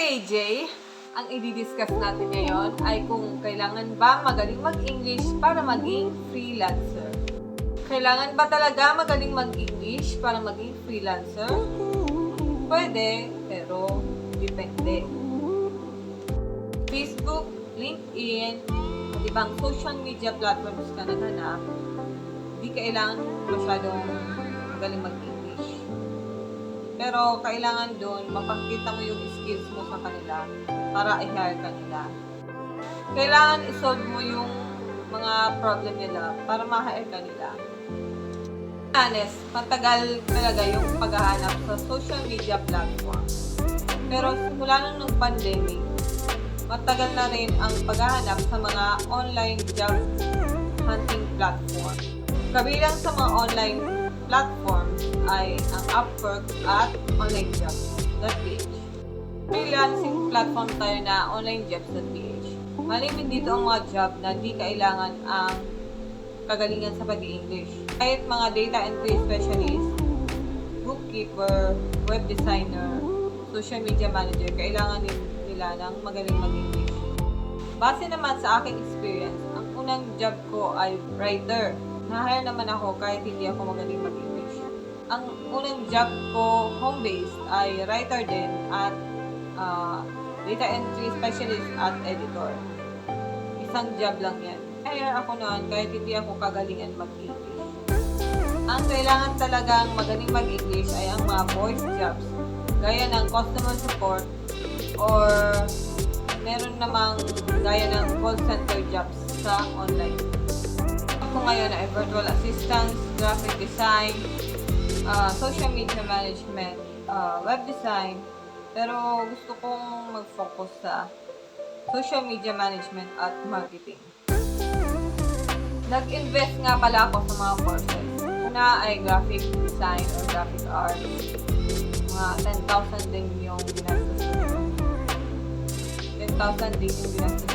KJ, ang i-discuss natin ngayon ay kung kailangan ba magaling mag-English para maging freelancer. Kailangan ba talaga magaling mag-English para maging freelancer? Pwede, pero depende. Facebook, LinkedIn, at ibang social media platforms ka naghanap, di kailangan masyadong magaling mag-English. Pero kailangan doon, mapakita mo yung skills mo sa kanila para i-hire ka nila. Kailangan isolve mo yung mga problem nila para ma-hire ka nila. Honest, matagal talaga yung paghahanap sa social media platform. Pero simula nung nung pandemic, matagal na rin ang paghahanap sa mga online job hunting platform. Kabilang sa mga online platforms ay ang Upwork at onlinejobs.ph. Freelancing platform tayo na onlinejobs.ph. Malimit dito ang mga job na di kailangan ang kagalingan sa pag-English. Kahit mga data entry specialist, bookkeeper, web designer, social media manager, kailangan din nila ng magaling mag-English. Base naman sa aking experience, ang unang job ko ay writer. Na-hire naman ako kahit hindi ako magaling mag-English. Ang unang job ko, home-based, ay writer din at ah, data entry specialist at editor. Isang job lang yan. Hire ako noon kahit hindi ako kagalingan mag-English. Ang kailangan talagang magaling mag-English ay ang mga voice jobs gaya ng customer support or meron namang gaya ng call center jobs sa online. Ako ngayon ay virtual assistance, graphic design, uh, social media management, uh, web design, pero gusto kong mag-focus sa social media management at marketing. Nag-invest nga pala ako sa mga courses. Una ay graphic design or graphic art. Mga 10,000 din yung ginastos ko doon. 10,000 din yung ginastos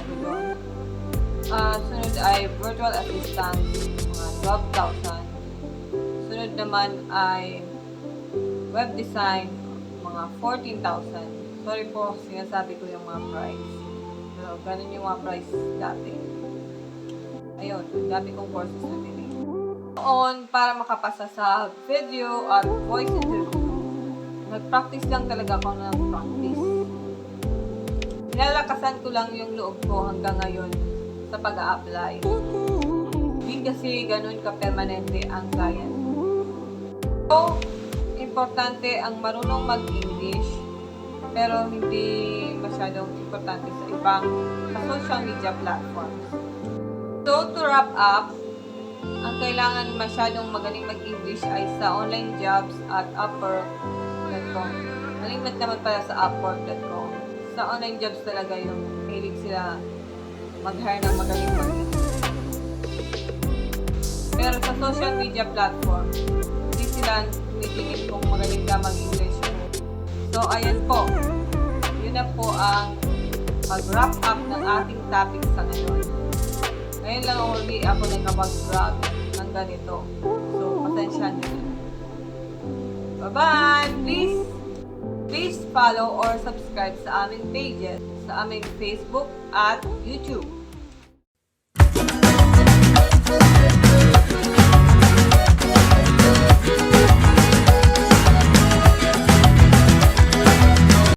Ah, sunod ay virtual assistant, mga 12,000. Sunod naman ay web design, mga 14,000. Sorry po, sinasabi ko yung mga price. Pero ganun yung mga price dati. Ayun, ang dami kong courses na binili. Noon, para makapasa sa video at voice interview, nag-practice lang talaga ako ng practice. Nilalakasan ko lang yung loob ko hanggang ngayon sa pag apply Hindi kasi ganun ka-permanente ang client. So, importante ang marunong mag-English pero hindi masyadong importante sa ibang social media platforms. So, to wrap up, ang kailangan masyadong magaling mag-English ay sa online jobs at Upwork.com. Malimit naman pala sa Upwork.com. Sa online jobs talaga yung hilig sila mag-hire ng magaling mag-English. Pero sa social media platform, hindi sila tumitingin kung magaling ka mag-English. So, ayan po. Yun na po ang mag-wrap up ng ating topic sa ngayon. Ngayon lang uli ako nakapag-vlog ng ganito. So, pasensya nyo na. Bye-bye! Please, please follow or subscribe sa aming pages sa aming Facebook at YouTube.